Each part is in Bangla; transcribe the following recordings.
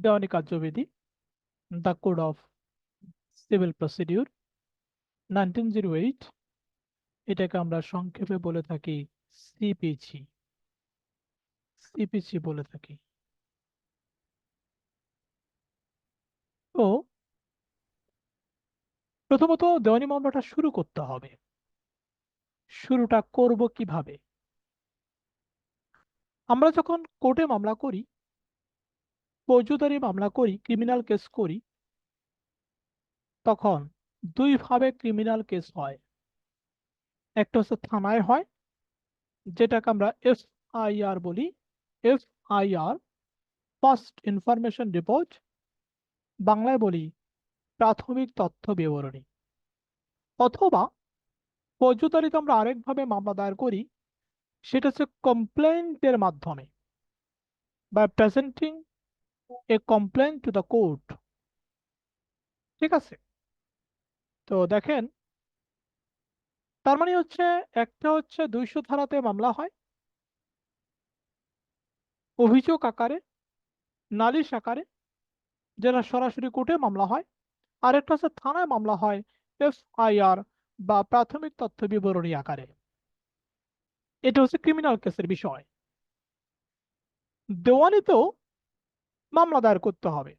দেওয়ানি কার্যবিধি the code of civil procedure nineteen zero eight এটাকে আমরা সংক্ষেপে বলে থাকি সিপিসি সিপিসি বলে থাকি। তো প্রথমত দেওয়ানি মামলাটা শুরু করতে হবে। শুরুটা করব কীভাবে? আমরা যখন কোর্টে মামলা করি ফৌজদারি মামলা করি ক্রিমিনাল কেস করি, তখন দুইভাবে ক্রিমিনাল কেস হয়। একটা হচ্ছে থানায় হয়, যেটাকে আমরা এফআইআর বলি। এফআইআর ফার্স্ট ইনফরমেশন রিপোর্ট বাংলায় বলি প্রাথমিক তথ্য বিবরণী। অথবা ফৌজদারিতে আমরা আরেকভাবে মামলা দায়ের করি, সেটা হচ্ছে কমপ্লেন্টের মাধ্যমে, by presenting a complaint to the court. ঠিক আছে? তো দেখেন, তার মানে হচ্ছে একটা হচ্ছে দুইশো ধারাতে মামলা হয়। অভিযোগ আকারে, নালিশ আকারে, যেটা সরাসরি কোর্টে মামলা হয়। আর একটা হচ্ছে থানায় মামলা হয় এফআইআর বা প্রাথমিক তথ্য বিবরণী আকারে। এটা হচ্ছে ক্রিমিনাল কেসের বিষয়। দেওয়ানিতেও মামলা দায়ের করতে হবে।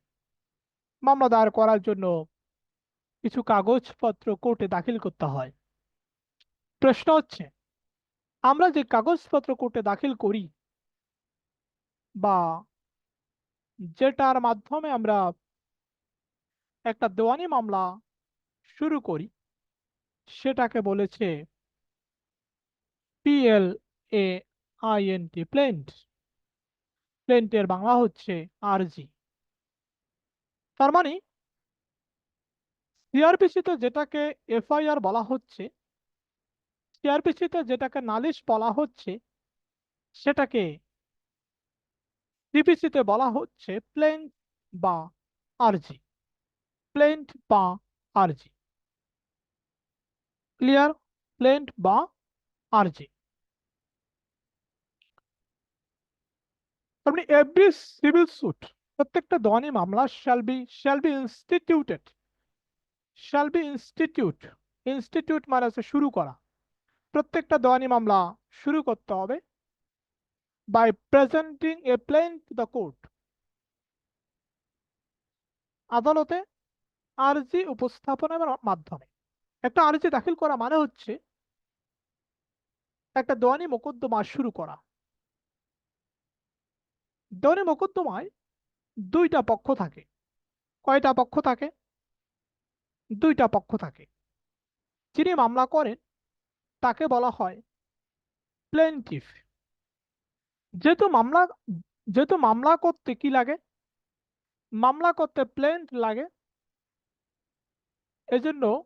মামলা দায়ের করার জন্য কিছু কাগজপত্র কোর্টে দাখিল করতে হয়। প্রশ্ন হচ্ছে, আমরা যে কাগজপত্র কোর্টে দাখিল করি বা যেটার মাধ্যমে আমরা একটা দেওয়ানি মামলা শুরু করি, সেটাকে বলেছে পিএল এ আইএনটি প্লেন্ট প্লেন্টের বাংলা হচ্ছে আরজি। তার মানে সিআরপিসিতে যেটাকে এফআইআর বলা হচ্ছে, সিআরপিসিতে যেটাকে নালিশ বলা হচ্ছে, সেটাকে সিপিসিতে বলা হচ্ছে প্লেন্ট বা আরজি। প্লেন্ট বা আরজি। ক্লিয়ার? প্লেন্ট বা আরজি। এভরি সিভিল প্রত্যেকটা দোয়ানি মামলা shall be shall be instituted shall be institute institute মানে হচ্ছে শুরু করা। প্রত্যেকটা দেওয়ানি মামলা শুরু করতে হবে by presenting a plaint to the court আদালতে আরজি উপস্থাপনের মাধ্যমে। একটা আরজি দাখিল করা মানে হচ্ছে একটা দেওয়ানি মোকদ্দমা শুরু করা। দেওয়ানি মোকদ্দমায় দুইটা পক্ষ থাকে। কয়টা পক্ষ থাকে? দুইটা পক্ষ থাকে। যিনি মামলা করেন, তাকে বলা হয় প্লেন্টিফ যেহেতু মামলা যেহেতু মামলা করতে কি লাগে? মামলা করতে প্লেন্ট লাগে। এজন্য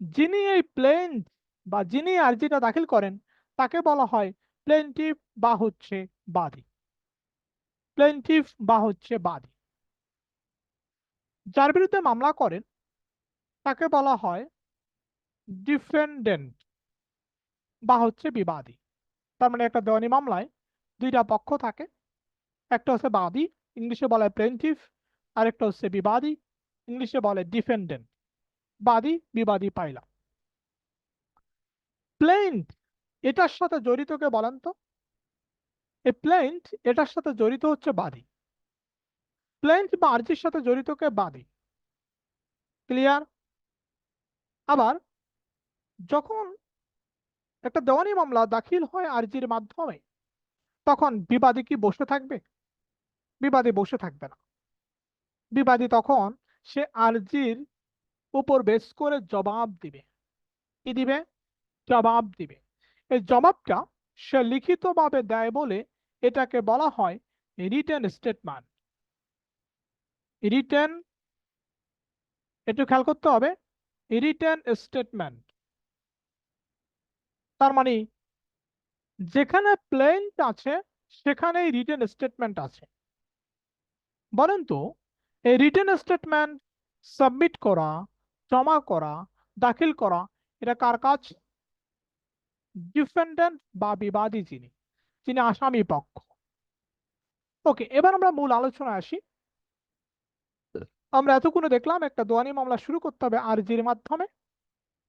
যিনি এই প্লেন্ট বা যিনি আর্জিটা দাখিল করেন, তাকে বলা হয় প্লেন্টিফ বা হচ্ছে বাদী। প্লেন্টিফ বা হচ্ছে বাদী। যার বিরুদ্ধে মামলা করেন, তাকে বলা হয় ডিফেন্ডেন্ট বা হচ্ছে বিবাদী। তার মানে একটা দেওয়ানি মামলায় দুইটা পক্ষ থাকে। একটা হচ্ছে বাদী, ইংলিশে বলে প্লেন্টিফ আর একটা হচ্ছে বিবাদী, ইংলিশে বলে ডিফেন্ডেন্ট বাদী, বিবাদী পাইলাম প্লেন্ট এটার সাথে জড়িতকে বলেন তো? এই প্লেন্ট এটার সাথে জড়িত হচ্ছে বাদী। প্লেন্ট বা আর্জির সাথে জড়িত কে বাদী? ক্লিয়ার আবার যখন একটা দেওয়ানি মামলা দাখিল হয় আর্জির মাধ্যমে, তখন বিবাদী কি বসে থাকবে? বিবাদী বসে থাকবে না। বিবাদী তখন সে আর্জির উপর বেশ করে জবাব দিবে। কি দিবে? জবাব দিবে। এই জবাবটা সে লিখিতভাবে দেয় বলে এটাকে বলা হয় রিটেন স্টেটমেন্ট রিটেন একটু খেয়াল করতে হবে রিটেন স্টেটমেন্ট তার মানে যেখানে প্লেন্ট আছে, সেখানেই রিটেন স্টেটমেন্ট আছে। বলেন তো, এই রিটেন স্টেটমেন্ট সাবমিট করা, জমা করা, দাখিল করা, এটা কার কাজ? ডিফেন্ডেন্ট বা বিবাদী যিনি যিনি আসামি পক্ষ। ওকে এবার আমরা মূল আলোচনায় আসি। আমরা এতক্ষণে দেখলাম একটা দোয়ানি মামলা শুরু করতে হবে আরজির মাধ্যমে,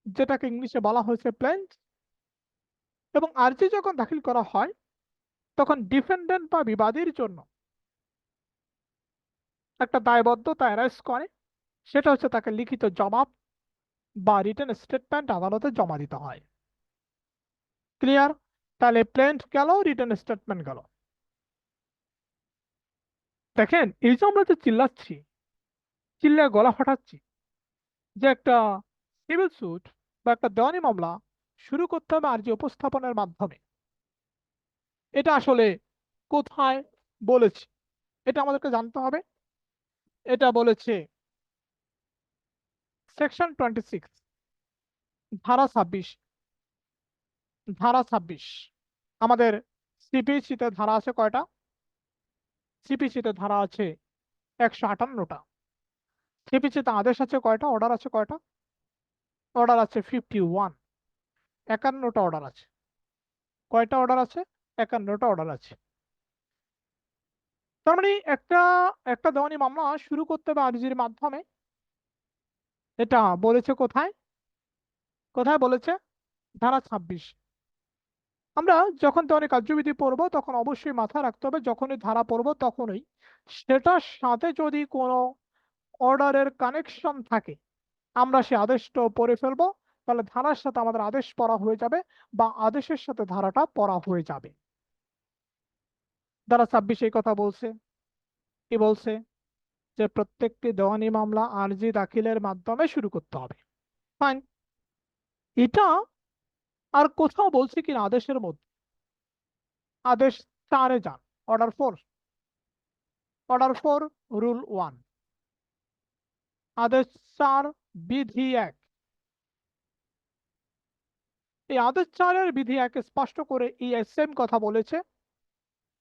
যেটাকে ইংলিশে বলা হয়েছে প্ল্যান্ট এবং আরজি যখন দাখিল করা হয়, তখন ডিফেন্ডেন্ট বা বিবাদীর জন্য একটা দায়বদ্ধতা অ্যারাইজ করে। সেটা হচ্ছে তাকে লিখিত জবাব বা রিটার্ন স্টেটমেন্ট আদালতে জমা দিতে হয়। ক্লিয়ার তাহলে প্লেন্ট গেল রিটার্ন স্টেটমেন্ট গেল। দেখেন, এই যে আমরা যে চিল্লাচ্ছি, চিল্লায় গলা ফাটাচ্ছি, যে একটা সিভিল স্যুট বা একটা দেওয়ানি মামলা শুরু করতে হবে আর্জি উপস্থাপনের মাধ্যমে। এটা আসলে কোথায় বলেছে? এটা আমাদেরকে জানতে হবে। এটা বলেছে সেকশন টোয়েন্টি সিক্স ধারা ছাব্বিশ ধারা ছাব্বিশ। আমাদের সিপিসিতে ধারা আছে কয়টা? সিপিসিতে ধারা আছে একশো আটান্নটা। সিপিসিতে আদেশ আছে কয়টা? অর্ডার আছে কয়টা? অর্ডার আছে ফিফটি ওয়ান একান্নটা অর্ডার আছে। কয়টা অর্ডার আছে? একান্নটা অর্ডার আছে। তার মানে একটা একটা দেওয়ানি মামলা শুরু করতে হবে আরজির মাধ্যমে। এটা বলেছে কোথায়? কোথায় বলেছে? ধারা ছাব্বিশ। আমরা যখন দেওয়ানি কার্যবিধি পড়ব, তখন অবশ্যই মাথায় রাখতে হবে। যখনই ধারা পড়ব, তখনই। সেটার সাথে যদি কোনো অর্ডারের কানেকশন থাকে, আমরা সে আদেশটাও পড়ে ফেলব। তাহলে ধারার সাথে আমাদের আদেশ পড়া হয়ে যাবে বা আদেশের সাথে ধারাটা পড়া হয়ে যাবে। ধারা ছাব্বিশ এই কথা বলছে। কি বলছে? যে প্রত্যেকটি দেওয়ানি মামলা আরজি দাখিলের মাধ্যমে শুরু করতে হবে। ফাইন এটা আর কোথাও বলছে কিনা আদেশের মধ্যে? আদেশ চারে যান? Order four order four rule one আদেশ চার, বিধি এক। এই আদেশ চারের বিধি এক স্পষ্ট করে এই সেম কথা বলেছে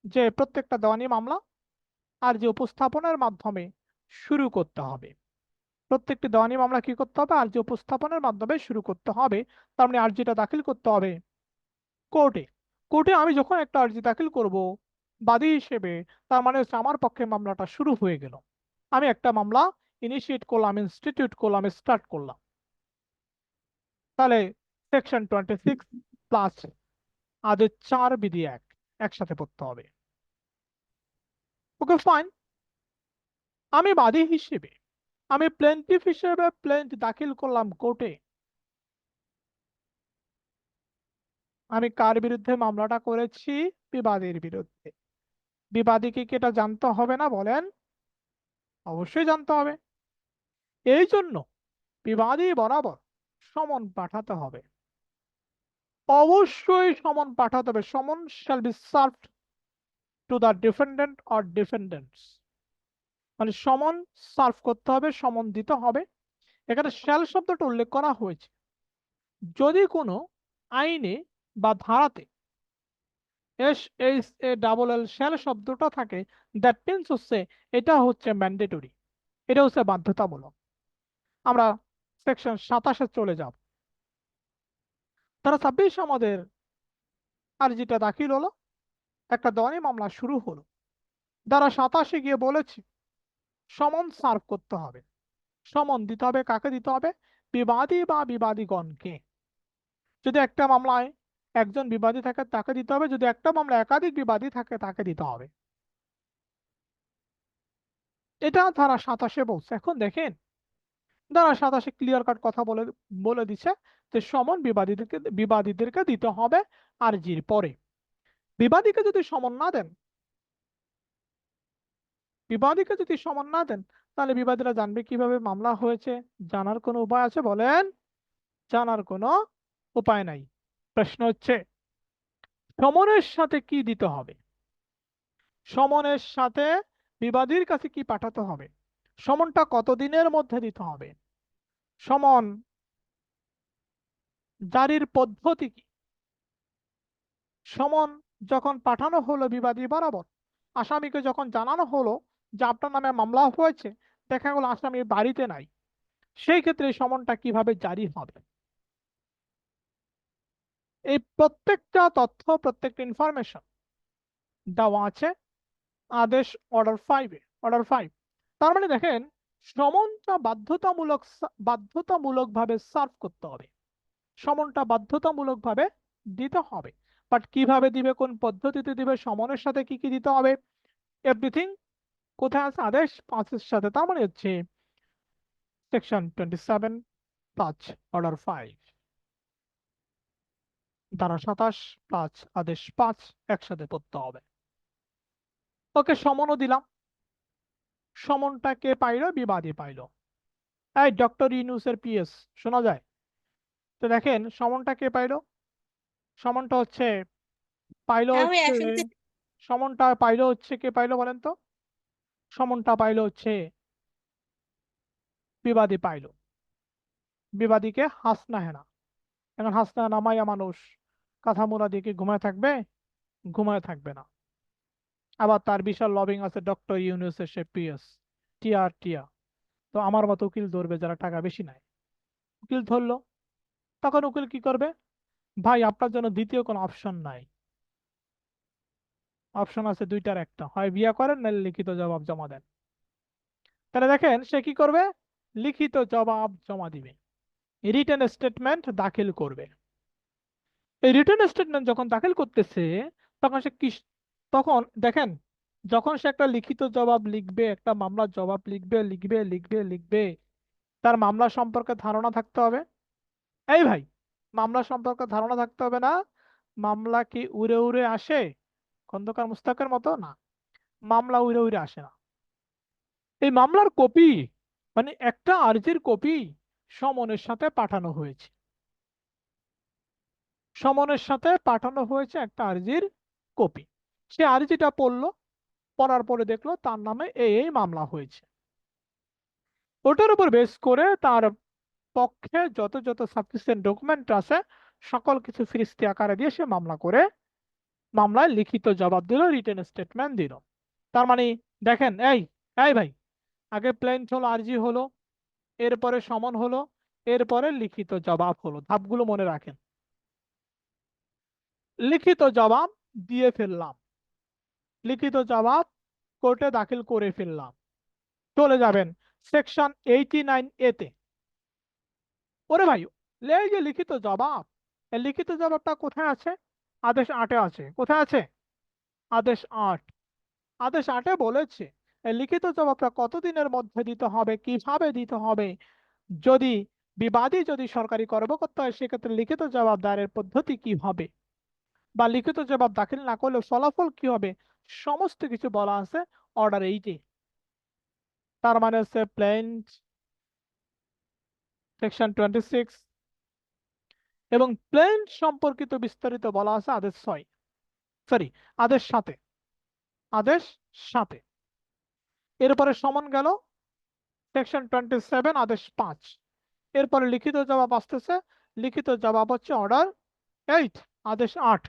যে প্রত্যেকটা দেওয়ানি মামলা আর যে উপস্থাপনের মাধ্যমে শুরু করতে হবে। প্রত্যেকটি দেওয়ানি মামলা কি করতে হবে? আর যে উপস্থাপনের মাধ্যমে শুরু করতে হবে, তার মানে আর্জিটা দাখিল করতে হবে। কোর্টে কোর্টে আমি যখন একটা আর্জি দাখিল করব, বাদী হিসেবে, তার মানে হচ্ছে আমার পক্ষে মামলাটা শুরু হয়ে গেল। আমি একটা মামলা ইনিশিয়েট করলাম ইনস্টিটিউট করলাম স্টার্ট করলাম। তাহলে সেকশন টোয়েন্টি সিক্স প্লাস আদের চার বিধি এক, একসাথে পড়তে হবে। ওকে ফাইন আমি বাদী হিসেবে আমি প্লেন্টিফ হিসেবে প্লেন্ট দাখিল করলাম কোর্টে আমি কার বিরুদ্ধে মামলাটা করেছি? বিবাদীর বিরুদ্ধে। বিবাদীকে কি এটা জানতে হবে না বলেন? অবশ্যই জানতে হবে। এই জন্য বিবাদী বরাবর সমন পাঠাতে হবে। অবশ্যই সমন পাঠাতে হবে। সমন shall be served to the defendant or defendants মানে সমন সার্ভ করতে হবে সমন দিতে হবে। এখানে শ্যাল শব্দটা উল্লেখ করা হয়েছে। যদি কোনো আইনে বা ধারাতে S H A double L shall শব্দটা থাকে দ্যাট মিনস হচ্ছে এটা হচ্ছে ম্যান্ডেটরি এটা হচ্ছে বাধ্যতামূলক। আমরা সেকশন সাতাশে চলে যাব। তারা ছাব্বিশ আমাদের আর্জিটা দাখিল হলো। একটা দনি মামলা শুরু হলো। যারা সাতাশে গিয়ে বলেছে সমন সার্ভ করতে হবে। সমন দিতে হবে কাকে দিতে হবে? বিবাদী বা বিবাদীগণকে। যদি একটা মামলায় একজন বিবাদী থাকে তাকে দিতে হবে, যদি একটা মামলা একাধিক বিবাদী থাকে তাকে দিতে হবে। এটা ধারা সাতাশে বলছে। এখন দেখেন, ধারা সাতাশে ক্লিয়ার কাট কথা বলে বলে দিচ্ছে যে সমন বিবাদীদেরকে বিবাদীদেরকে দিতে হবে আরজির পরে। বিবাদীকে যদি সমন না দেন বিবাদীকে যদি সমন না দেন, তাহলে বিবাদীরা জানবে কীভাবে মামলা হয়েছে, জানার কোনো উপায় আছে বলেন? জানার কোনো উপায় নাই। প্রশ্ন হচ্ছে সমনের সাথে কি দিতে হবে? সমনের সাথে বিবাদীর কাছে কি পাঠাতে হবে? সমনটা কতদিনের মধ্যে দিতে হবে? সমন জারির পদ্ধতি কি? সমন যখন পাঠানো হলো বিবাদী বরাবর, আসামিকে যখন জানানো হলো যে আপনার নামে মামলা হয়েছে, দেখা গেল আসামি বাড়িতে নাই। সেই ক্ষেত্রে সমনটা কীভাবে জারি হবে? এই প্রত্যেকটা তথ্য, প্রত্যেকটা ইনফরমেশন দেওয়া আছে আদেশ অর্ডার ফাইভে অর্ডার ফাইভ তার মানে দেখেন, সমনটা বাধ্যতামূলক বাধ্যতামূলকভাবে সার্ভ করতে হবে। সমনটা বাধ্যতামূলকভাবে দিতে হবে। বাট কীভাবে দিবে, কোন পদ্ধতিতে দিবে, সমনের সাথে কি কি দিতে হবে? এভরিথিং কোথায় আছে? আদেশ পাঁচের সাথে তার মানে হচ্ছে সেকশন টোয়েন্টি সেভেন পাঁচ অর্ডার ফাইভ ধারা সাতাশ পাঁচ আদেশ পাঁচ একসাথে পড়তে হবে। ওকে সমনও দিলাম। সমনটা কে পাইলো বিবাদী পাইলো। এই ডক্টর ইউনুসের পিএস শোনা যায়? তো দেখেন সমনটা কে পাইলো। সমনটা হচ্ছে পাইলো হ্যাঁ হচ্ছে সমনটা পাইলো হচ্ছে কে পাইলো বলেন তো? সমনটা পাইলো হচ্ছে বিবাদী পাইলো। বিবাদীকে হাসনা হেনা। এখন হাসনা নামাইয়া মানুষ কথা মোলা দিয়ে কি ঘুমায় থাকবে? ঘুমায় থাকবে না। আবার তার বিশাল লবিং আছে ডক্টর ইউনুসের সে পিএস, টিআর, টিয়া। তো আমার মতো উকিল ধরবে যারা টাকা বেশি নেয়। উকিল ধরলো। তখন উকিল কি করবে? ভাই, আপনার জন্য দ্বিতীয় কোনো অপশন নাই। অপশন আছে দুইটার একটা। হয় বিয়া করেন, নাহলে লিখিত জবাব জমা দেন। তাহলে দেখেন, সে কি করবে? লিখিত জবাব জমা দিবে। রিটেন স্টেটমেন্ট দাখিল করবে। এই রিটেন স্টেটমেন্ট যখন দাখিল করতেছে, তখন সে কি তখন দেখেন, যখন সে একটা লিখিত জবাব লিখবে, একটা মামলার জবাব লিখবে লিখবে লিখবে লিখবে, তার মামলা সম্পর্কে ধারণা থাকতে হবে। এই ভাই, মামলা সম্পর্কে ধারণা থাকতে হবে না। মামলা কি উড়ে উড়ে আসে? খন্দকার মুস্তাকের মতো? না। মামলা উড়ে উড়ে আসে না। এই মামলার কপি মানে একটা আর্জির কপি সমনের সাথে পাঠানো হয়েছে। সমনের সাথে পাঠানো হয়েছে একটা আর্জির কপি। সে আর্জিটা পড়ল, পড়ার পরে দেখল তার নামে এই এই মামলা হয়েছে। ওটার উপর বেস করে তার পক্ষে যত যত সাফিসিয়েন্ট ডকুমেন্ট আছে, সকল কিছু ফিরিস্তি আকারে দিয়ে সে মামলা করে মামলায় লিখিত জবাব দিল রিটেন স্টেটমেন্ট দিল। তার মানে দেখেন, এই এই ভাই, আগে প্লেন হলো আরজি হলো, এরপরে সমন হলো, এরপরে লিখিত জবাব হলো, ধাপগুলো মনে রাখেন। লিখিত জবাব দিয়ে ফেললাম। লিখিত জবাব কোর্টে দাখিল করে ফেললাম। চলে যাবেন সেকশন এইটি নাইন এতে ওরে ভাই, এই যে লিখিত জবাব লিখিত জবাবটা কোথায় আছে? আদেশ আটে আছে। কোথায় আছে? আদেশ আট। আদেশ আটে বলেছে লিখিত জবাবটা কতদিনের মধ্যে দিতে হবে? কীভাবে দিতে হবে? যদি বিবাদী যদি সরকারি কর্মকর্তা হয়, সেক্ষেত্রে লিখিত জবাব দায়ের পদ্ধতি কি হবে? বা লিখিত জবাব দাখিল না করলে ফলাফল কি হবে? সমস্ত কিছু বলা আছে অর্ডার এইটে। তার মানে হচ্ছে প্লেন সেকশন টোয়েন্টি সিক্স এবং প্লেন সম্পর্কিত বিস্তারিত বলা আছে আদেশ ছয়। সরি আদেশ সাথে আদেশ সাথে এরপরে সমান গেল সেকশন টোয়েন্টি সেভেন আদেশ পাঁচ। এরপরে লিখিত জবাব আসতেছে। লিখিত জবাব হচ্ছে অর্ডার এইট আদেশ আট।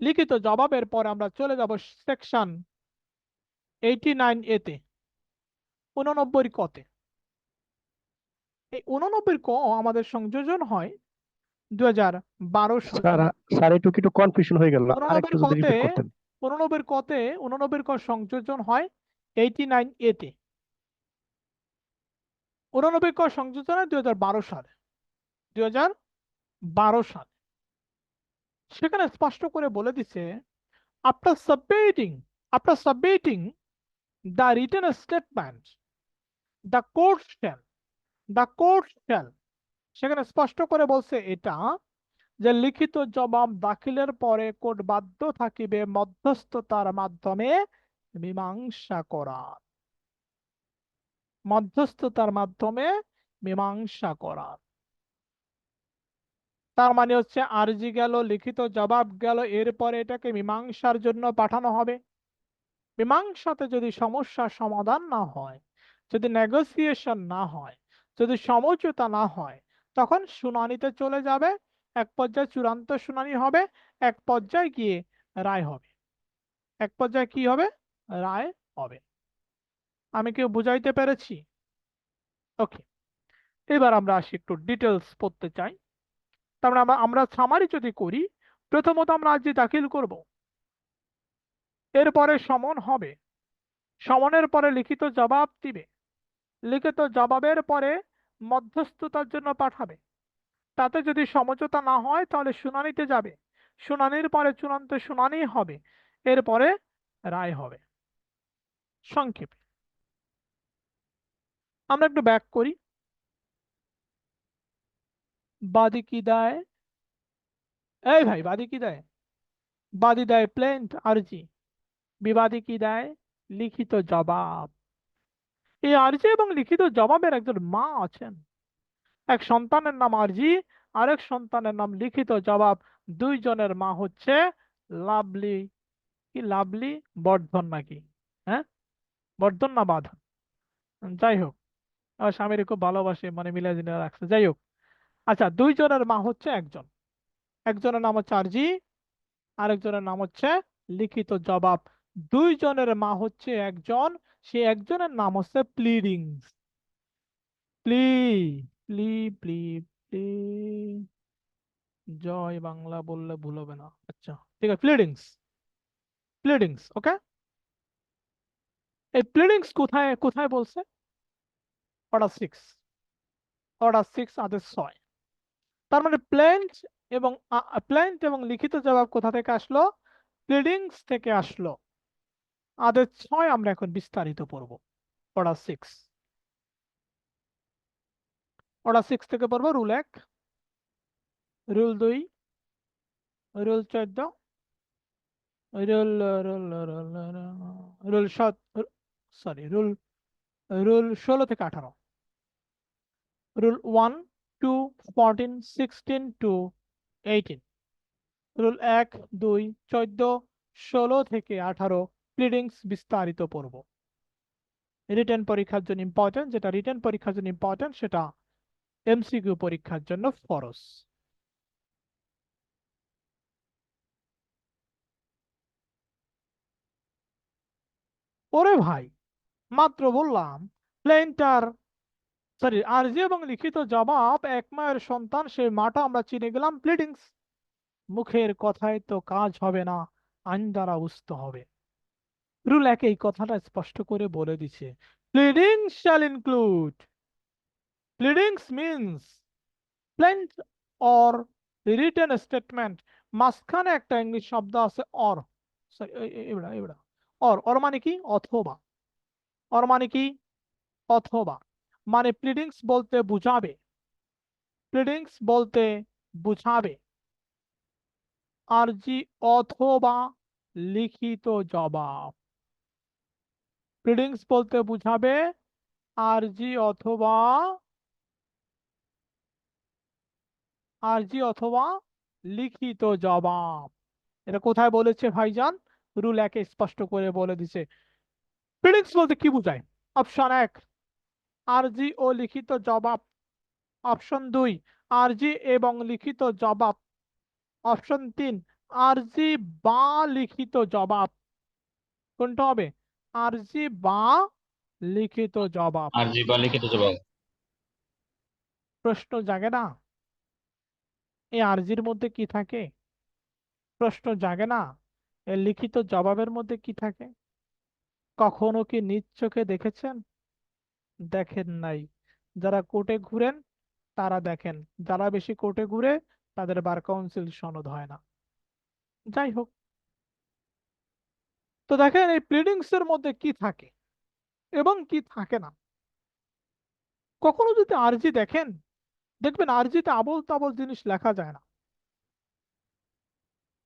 লিখিত জবাবের পরে আমরা চলে যাব সেকশন এইটি নাইন এতে উননব্বই কতে। এই উননব্বই ক আমাদের সংযোজন হয় দু হাজার বারো সালে। স্যার একটু একটু কনফিউশন হয়ে গেল। উননব্বই আরেকটু যদি কতে- করতেন। উননব্বই ক সংযোজন হয় এইটি নাইন এতে উননব্বই ক সংযোজন হয় দুই হাজার বারো সালে। দুই হাজার বারো সালে। সেখানে স্পষ্ট করে বলে দিছে after submitting after submitting the written statement the court shall the court shall সেখানে স্পষ্ট করে বলছে এটা যে লিখিত জবাব দাখিলের পরে কোর্ট বাধ্য থাকিবে মধ্যস্থতার মাধ্যমে মীমাংসা করার মধ্যস্থতার মাধ্যমে মীমাংসা করার তার মানে হচ্ছে আরজি গেল, লিখিত জবাব গেল, এরপরে এটাকে মীমাংসার জন্য পাঠানো হবে। মীমাংসাতে যদি সমস্যার সমাধান না হয়, যদি নেগোসিয়েশন না হয় যদি সমঝোতা না হয়, তখন শুনানিতে চলে যাবে, এক পর্যায়ে চূড়ান্ত শুনানি হবে, এক পর্যায়ে গিয়ে রায় হবে। এক পর্যায়ে কি হবে? রায় হবে। আমি কেউ বুঝাইতে পেরেছি? ওকে এবার আমরা আসি একটু ডিটেলস পড়তে চাই। তারপরে আমরা আমরা সামারি যদি করি, প্রথমত আমরা আজ দাখিল করব, এরপরে সমন হবে। সমনের পরে লিখিত জবাব দিবে। লিখিত জবাবের পরে মধ্যস্থতার জন্য পাঠাবে। তাতে যদি সমঝোতা না হয়, তাহলে শুনানিতে যাবে। শুনানির পরে চূড়ান্ত শুনানি হবে। এরপরে রায় হবে। সংক্ষেপে। আমরা একটু ব্যাক করি। বাদী কি দেয়? এই ভাই, বাদী কি দেয়? বাদী দেয় প্লেন্ট আরজি। বিবাদী কি দেয়? লিখিত জবাব। এই আরজি এবং লিখিত জবাবের একজন মা আছেন। এক সন্তানের নাম আরজি, আরেক সন্তানের নাম লিখিত জবাব। দুইজনের মা হচ্ছে লাভলি কি লাভলি বর্ধন নাকি? হ্যাঁ? বর্ধন না বাঁধন? যাই হোক, আমার স্বামীর খুব ভালোবাসে মানে মিলে জিলে রাখছে। যাই হোক আচ্ছা দুইজনের মা হচ্ছে একজন। একজনের নাম হচ্ছে আরজি, আরেকজনের নাম হচ্ছে লিখিত জবাব। দুইজনের মা হচ্ছে একজন সে একজনের নাম হচ্ছে প্লিডিংস প্লি প্লি প্লি প্লি জয় বাংলা বললে ভুল হবে না। আচ্ছা ঠিক আছে প্লিডিংস প্লিডিংস ওকে এই প্লিডিংস কোথায় কোথায় বলছে? অর্ডার সিক্স অর্ডার সিক্স আদেশ ছয়। তার মানে প্লেন্ট এবং প্ল্যান্ট এবং লিখিত জবাব কোথা থেকে আসলো? প্লিডিংস থেকে আসলো। আদেশ ছয় আমরা এখন বিস্তারিত পড়ব। অর্ডার সিক্স অর্ডার সিক্স থেকে পড়ব রুল এক রুল দুই রুল চোদ্দ রুল রুল রুল সাত সরি রুল রুল ষোলো থেকে আঠারো। Rule one two fourteen sixteen to eighteen rule এক, দুই, চোদ্দ, ষোলো থেকে আঠারো প্লিডিংস বিস্তারিত পড়ব। রিটেন পরীক্ষার জন্য ইম্পর্টেন্ট যেটা রিটেন পরীক্ষার জন্য ইম্পর্টেন্ট সেটা এমসিকিউ পরীক্ষার জন্য ফরস ওরে ভাই, মাত্র বললাম প্লেনটার সরি আরজি এবং লিখিত জবাব এক মায়ের সন্তান সেই মাটা আমরা চিনে গেলাম প্লিডিংস মুখের কথায় তো কাজ হবে না আইন দ্বারা বুঝতে হবে। রুল এক এই কথাটা স্পষ্ট করে বলে দিছে মাঝখানে একটা ইংলিশ শব্দ আছে অর এবড়া এবড়া অর অর মানে কি? অথবা। অর মানে কি? অথবা। মানে প্লিডিংস বলতে বুঝাবে। প্লিডিংস বলতে বুঝাবে। আরজি অথবা লিখিত জবাব। প্লিডিংস বলতে বুঝাবে আরজি অথবা আরজি অথবা লিখিত জবাব। এটা কোথায় বলেছে ভাইজান? রুল একে স্পষ্ট করে বলে দিছে। প্লিডিংস বলতে কি বোঝায়? অপশন এক আরজি ও লিখিত জবাব। অপশন দুই আরজি এবং লিখিত জবাব। অপশন তিন আরজি বা লিখিত জবাব। কোনটা হবে? আরজি বা লিখিত জবাব। আরজি বা লিখিত জবাব। প্রশ্ন জাগে না? এই আরজির মধ্যে কি থাকে? প্রশ্ন জাগে না? এই লিখিত জবাবের মধ্যে কি থাকে? কখনো কি নিজ চোখে দেখেছেন? দেখেন নাই। যারা কোর্টে ঘুরেন তারা দেখেন। যারা বেশি কোর্টে ঘুরে তাদের বার কাউন্সিল সনদ হয় না। যাই হোক তো দেখেন এই প্লিডিংস এর মধ্যে কি থাকে? এবং কি থাকে না? কখনো যদি আরজি দেখেন, দেখবেন আরজিতে আবল তাবল জিনিস লেখা যায় না।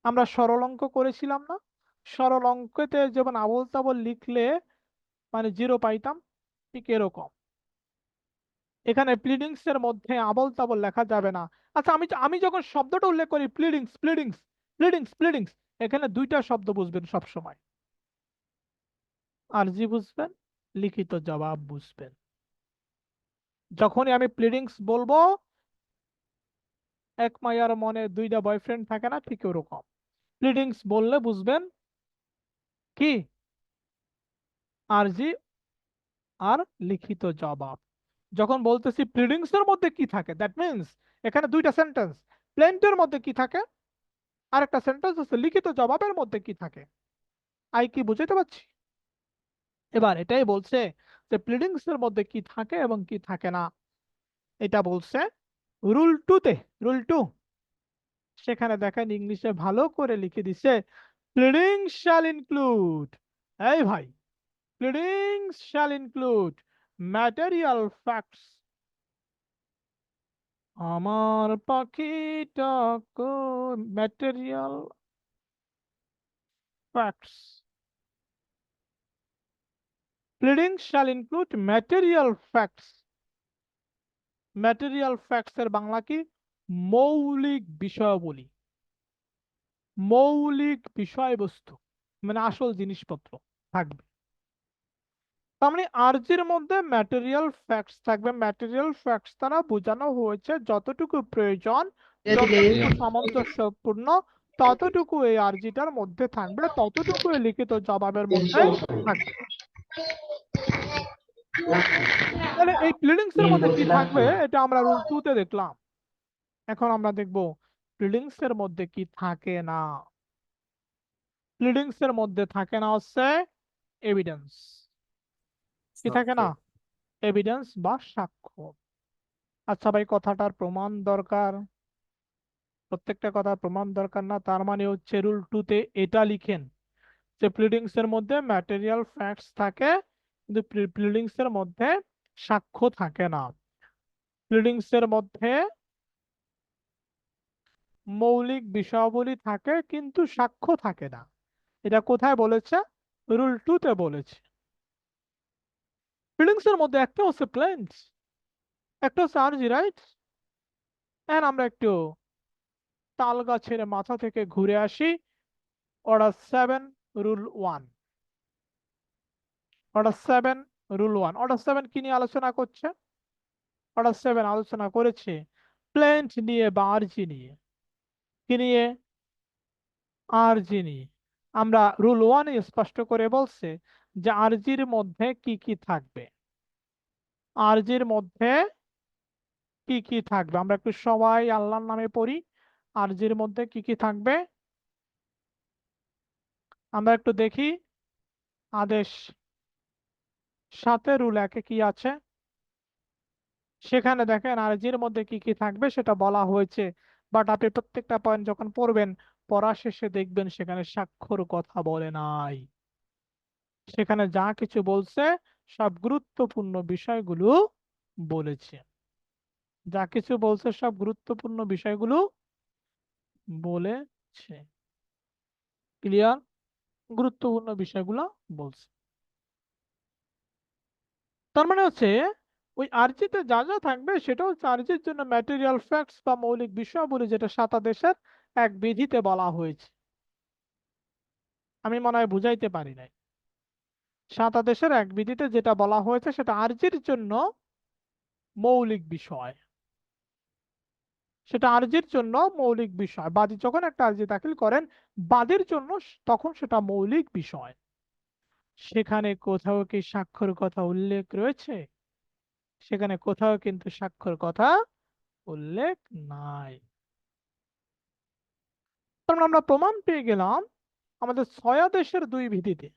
আমরা সরল অঙ্ক করেছিলাম না। সরল অঙ্কতে যেমন আবল তাবল লিখলে মানে জিরো পাইতাম, ঠিক এরকম। এখানে প্লিডিংস এর মধ্যে আবল তাবল লেখা যাবে না। আচ্ছা আমি আমি যখন শব্দটা উল্লেখ করি প্লিডিংস প্লিডিংস প্লিডিংস প্লিডিংস এখানে দুইটা শব্দ বুঝবেন সব সময় আরজি বুঝবেন, লিখিত জবাব বুঝবেন। যখনই আমি প্লিডিংস বলব, এক মায়ার মনে দুইটা বয়ফ্রেন্ড থাকে না, ঠিক ওরকম। প্লিডিংস বললে বুঝবেন কি? আরজি আর লিখিত জবাব। যখন বলতেছি প্লিডিংস এর মধ্যে কি থাকে? দ্যাট মিন্স এখানে দুইটা সেন্টেন্স প্লেন্টের মধ্যে কি থাকে? আর একটা সেন্টেন্স আছে, লিখিত জবাবের মধ্যে কি থাকে? আই কি বুঝাতে পারছি? এবার এটাই বলছে যে প্লিডিংস এর মধ্যে কি থাকে এবং কি থাকে না। এটা বলছে রুল টুতে রুল টু সেখানে দেখেন ইংলিশে ভালো করে লিখে দিছে প্লিডিংস শ্যাল ইনক্লুড এই ভাই pleadings shall include material facts আমার পাখিটা material facts pleadings shall include material facts material facts এর বাংলা কি? মৌলিক বিষয়াবলী। মৌলিক বিষয়বস্তু মানে আসল জিনিসপত্র থাকবে। তার মানে আরজির মধ্যে ম্যাটেরিয়াল ফ্যাক্টস থাকবে। ম্যাটেরিয়াল ফ্যাক্টস দ্বারা বোঝানো হয়েছে যতটুকু প্রয়োজন যতটুকু সামঞ্জস্যপূর্ণ ততটুকু এই আরজিটার মধ্যে থাকবে ততটুকু লিখিত জবাবের মধ্যে থাকবে। তাহলে এই প্লিডিংস এর মধ্যে কি থাকবে? এটা আমরা রুল টু তে দেখলাম। এখন আমরা দেখব এর মধ্যে কি থাকে না? এর মধ্যে থাকে না হচ্ছে এভিডেন্স কি থাকে না? এভিডেন্স বা সাক্ষ্য। আচ্ছা ভাই কথাটার প্রমাণ দরকার। প্রত্যেকটা কথা প্রমাণ দরকার না তার মানে হচ্ছে রুল টু তে এটা লিখেন। যে প্লিডিংস এর মধ্যে ম্যাটেরিয়াল ফ্যাক্টস থাকে, কিন্তু প্লিডিংস এর মধ্যে সাক্ষ্য থাকে না। প্লিডিংস এর মধ্যে মৌলিক বিষয়াবলী থাকে, কিন্তু সাক্ষ্য থাকে না। এটা কোথায় বলেছে? রুল টু তে বলেছে। প্লিডিংস এর মধ্যে একটা হচ্ছে প্লেন্স একটা হচ্ছে আরজি রাইট এন্ড আমরা একটু তাল গাছের মাথা থেকে ঘুরে আসি। Order seven rule one order seven rule one order seven কি নিয়ে আলোচনা করছে? অর্ডার সেভেন আলোচনা করেছে প্লেন্ট নিয়ে বা আরজি নিয়ে। কি নিয়ে? আরজি নিয়ে। আমরা রুল ওয়ানে স্পষ্ট করে বলছে যে আরজির মধ্যে কি কি থাকবে? আরজির মধ্যে কি কি থাকবে? আমরা একটু সবাই আল্লাহর নামে পড়ি। আরজির মধ্যে কি কি থাকবে? আমরা একটু দেখি। আদেশ। সাথে রুল একে কি আছে? সেখানে দেখেন আরজির মধ্যে কি কি থাকবে সেটা বলা হয়েছে। বাট আপনি প্রত্যেকটা পয়েন্ট যখন পড়বেন পড়া শেষে দেখবেন সেখানে স্বাক্ষর কথা বলে নাই। সেখানে যা কিছু বলছে, সব গুরুত্বপূর্ণ বিষয়গুলো বলেছে। যা কিছু বলছে, সব গুরুত্বপূর্ণ বিষয়গুলো বলেছে। ক্লিয়ার গুরুত্বপূর্ণ বিষয়গুলো বলছে। তার মানে হচ্ছে, ওই আরজিতে যা যা থাকবে সেটা হচ্ছে আরজির জন্য ম্যাটেরিয়াল ফ্যাক্টস বা মৌলিক বিষয়াবলী যেটা সাত আদেশের এক বিধিতে বলা হয়েছে। আমি মনে হয় বুঝাইতে পারি নাই। সাত আদেশের এক বিধিতে যেটা বলা হয়েছে সেটা আরজির জন্য মৌলিক বিষয়। সেটা আরজির জন্য মৌলিক বিষয়। বাদী যখন একটা আরজি দাখিল করেন, বাদীর জন্য তখন সেটা মৌলিক বিষয়। সেখানে কোথাও কি স্বাক্ষর কথা উল্লেখ রয়েছে? সেখানে কোথাও কিন্তু স্বাক্ষর কথা উল্লেখ নাই। কারণ আমরা প্রমাণ পেয়ে গেলাম আমাদের ছয়াদেশের দুই বিধিতে।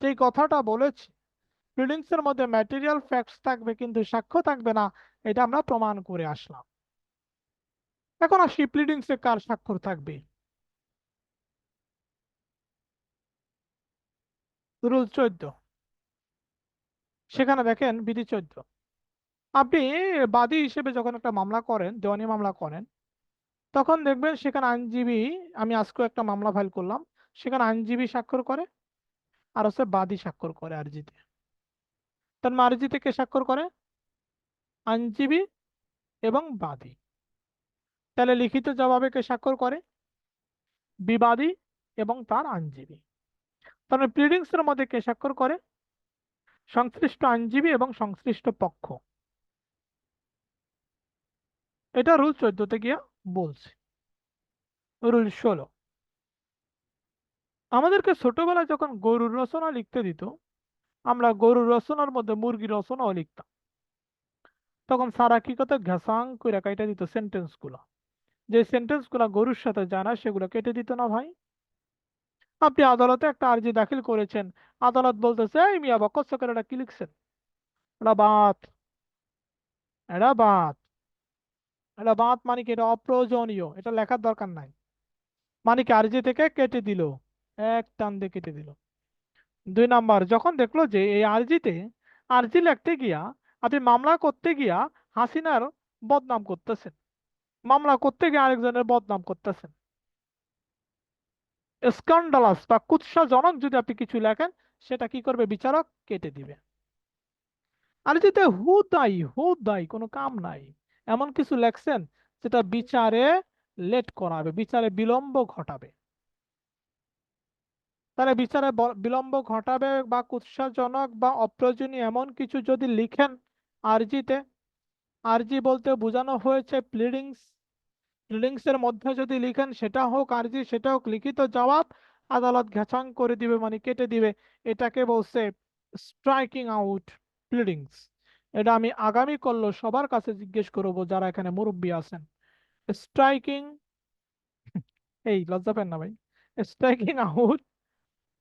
যে কথাটা বলেছে ফিলিংস মধ্যে ম্যাটেরিয়াল ফ্যাক্টস থাকবে কিন্তু সাক্ষ্য থাকবে না, এটা আমরা প্রমাণ করে আসলাম। এখন আসি প্লিডিংস কার স্বাক্ষর থাকবে? রুল চোদ্দ। সেখানে দেখেন বিধি চোদ্দ। আপনি বাদী হিসেবে যখন একটা মামলা করেন, দেওয়ানি মামলা করেন, তখন দেখবেন সেখানে আইনজীবী, আমি আজকেও একটা মামলা ফাইল করলাম, সেখানে আইনজীবী স্বাক্ষর করে, আর হচ্ছে বাদী স্বাক্ষর করে আরজিতে। তার মানে আরজিতে কে স্বাক্ষর করে? আইনজীবী এবং বাদী। তাহলে লিখিত জবাবে কে স্বাক্ষর করে বিবাদী এবং তার আইনজীবী। তার মানে প্লিডিংস এর মধ্যে কে স্বাক্ষর করে? সংশ্লিষ্ট আইনজীবী এবং সংশ্লিষ্ট পক্ষ। এটা রুল চোদ্দতে গিয়া বলছে। রুল ষোলো। আমাদেরকে ছোটবেলায় যখন গরুর রচনা লিখতে দিত, আমরা গরুর রচনার মধ্যে মুরগির রচনাও লিখতাম। তখন সারা কি কথা ঘেসাং করে কাইটা দিত সেন্টেন্সগুলো। যে সেন্টেন্সগুলা গরুর সাথে জানা, সেগুলো কেটে দিত না ভাই। আপনি আদালতে একটা আর্জি দাখিল করেছেন। আদালত বলতেছে, এই মিয়া বকর সকের এটা কি লিখছেন? এটা বাত। এটা বাত। এটা বাত মানে কি? এটা অপ্রয়োজনীয়। এটা লেখার দরকার নাই। মানে কি আরজি থেকে কেটে দিল। এক টান দিয়ে কেটে দিল। দুই নাম্বার, যখন দেখল যে এই আরজিতে, আরজি লিখতে গিয়া, আপনি মামলা করতে গিয়া হাসিনার বদনাম করতেছেন। মামলা করতে গিয়ে আরেকজনের বদনাম করতেছেন। স্ক্যান্ডালাস বা কুৎসাজনক যদি আপনি কিছু লেখেন, সেটা কি করবে? বিচারক কেটে দিবে। আর যেতে হুদাই হুদাই কোনো কাম নাই। এমন কিছু লেখছেন যেটা বিচারে লেট করাবে, বিচারে বিলম্ব ঘটাবে। তাহলে বিচারে বিলম্ব ঘটাবে বা কুৎসাজনক বা অপ্রয়োজনীয় এমন কিছু যদি লিখেন আরজিতে আরজি বলতে বোঝানো হয়েছে প্লিডিংস প্লিডিংস এর মধ্যে যদি লিখেন সেটা হোক আরজি সেটা হোক লিখিত জবাব আদালত ঘেচাং করে দিবে মানে কেটে দিবে। এটাকে বলছে স্ট্রাইকিং আউট প্লিডিংস এটা আমি আগামী করল সবার কাছে জিজ্ঞেস করব যারা এখানে মুরব্বী আছেন। স্ট্রাইকিং এই লজ্জা পেন না ভাই। স্ট্রাইকিং আউট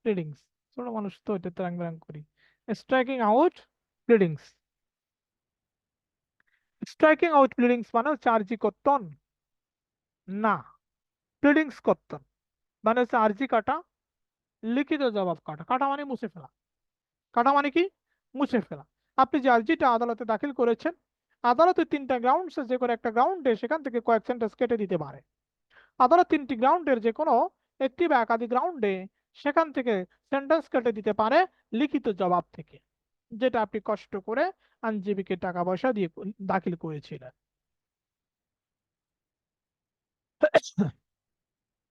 প্লিডিংস ছোট মানুষ তো এটা ত্রাং করি। Striking out pleadings striking out pleadings মানে হচ্ছে আরজি কর্তন না প্লিডিংস কর্তন মানে হচ্ছে আরজি কাটা লিখিত জবাব কাটা কাটা মানে মুছে ফেলা কাটা মানে কি মুছে ফেলা আপনি যে আর্জিটা আদালতে দাখিল করেছেন আদালতে তিনটা গ্রাউন্ডস যে কোনো একটা গ্রাউন্ডে সেখান থেকে কয়েক সেন্টেন্স কেটে দিতে পারে আদালত তিনটি গ্রাউন্ডের যে কোনো একটি বা একাধিক গ্রাউন্ডে সেখান থেকে সেন্টেন্স কেটে দিতে পারে লিখিত জবাব থেকে যেটা আপনি কষ্ট করে আইনজীবীকে টাকা পয়সা দিয়ে দাখিল করেছিলেন।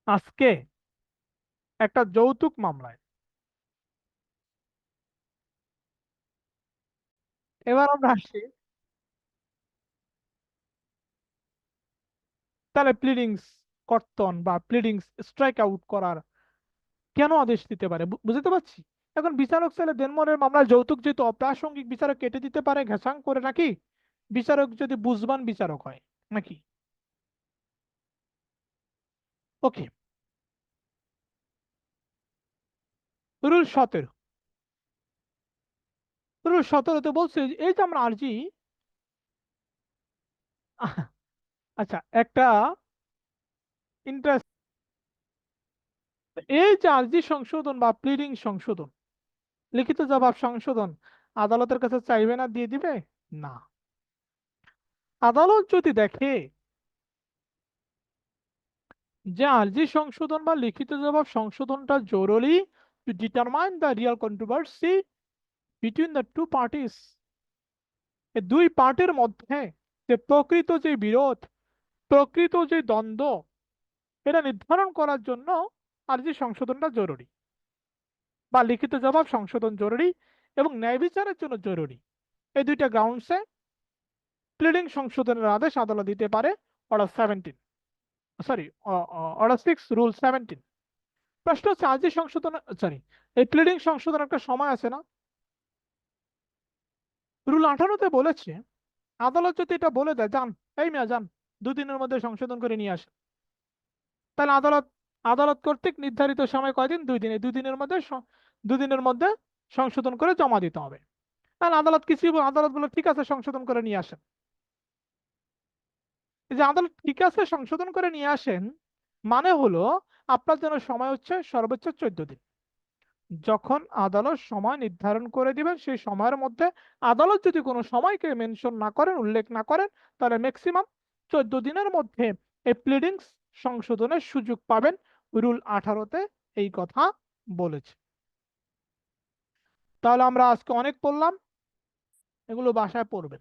আজকে একটা যৌতুক মামলায়। এবার আমরা আসি। তাহলে প্লিডিংস কর্তন বা প্লিডিংস স্ট্রাইক আউট করার কেন আদেশ দিতে পারে? বুঝতে পারছি? এখন বিচারক চাইলে দেনমোহরের মামলায় যৌতুক যেহেতু অপ্রাসঙ্গিক, বিচারক কেটে দিতে পারে, ঘেঁষাং করে নাকি? বিচারক যদি বুঝবান বিচারক হয়, নাকি? ওকে রুল সতেরো। রুল সতেরোতে বলছে এই যে আমরা আর্জি আচ্ছা একটা ইন্টারেস্ট এই যে আর্জি সংশোধন বা প্লিডিং সংশোধন লিখিত জবাব সংশোধন। আদালতের কাছে চাইবে না, দিয়ে দিবে? না। আদালত যদি দেখে যে আর্জি সংশোধন বা লিখিত জবাব সংশোধনটা জরুরি to determine the real controversy between the two parties দুই পার্টির মধ্যে যে প্রকৃত যে বিরোধ, প্রকৃত যে দ্বন্দ্ব, এটা নির্ধারণ করার জন্য আর্জি সংশোধনটা জরুরি। বা লিখিত জবাব সংশোধন জরুরি এবং ন্যায় বিচারের জন্য জরুরি। এই দুইটা গ্রাউন্ডসে প্লিডিং সংশোধনের আদেশ আদালত দিতে পারে order seventeen sorry order six rule seventeen প্রশ্ন হচ্ছে আর্জি সংশোধন সরি এই প্লিডিং সংশোধন একটা সময় আছে না? রুল আঠারোতে বলেছে, আদালত যদি এটা বলে দেয়, যান, এই মিয়া, যান দুদিনের মধ্যে সংশোধন করে নিয়ে আসেন। তাহলে আদালত আদালত কর্তৃক নির্ধারিত সময় কয়দিন? দুই দিন। এই দুই দিনের মধ্যে দুদিনের মধ্যে সংশোধন করে জমা দিতে হবে। তাহলে আদালত কিছু আদালত বলে ঠিক আছে সংশোধন করে নিয়ে আসেন। যে আদালত ঠিক আছে সংশোধন করে নিয়ে আসেন মানে হলো আপনার জন্য সময় হচ্ছে সর্বোচ্চ চোদ্দ দিন। যখন আদালত সময় নির্ধারণ করে দিবেন, সেই সময়ের মধ্যে আদালত যদি কোনো সময়কে মেনশন না করেন, উল্লেখ না করেন, তাহলে ম্যাক্সিমাম চোদ্দ দিনের মধ্যে এই প্লিডিংস সংশোধনের সুযোগ পাবেন। রুল আঠারোতে এই কথা বলেছে। তাহলে আমরা আজকে অনেক পড়লাম। এগুলো বাসায় পড়বেন।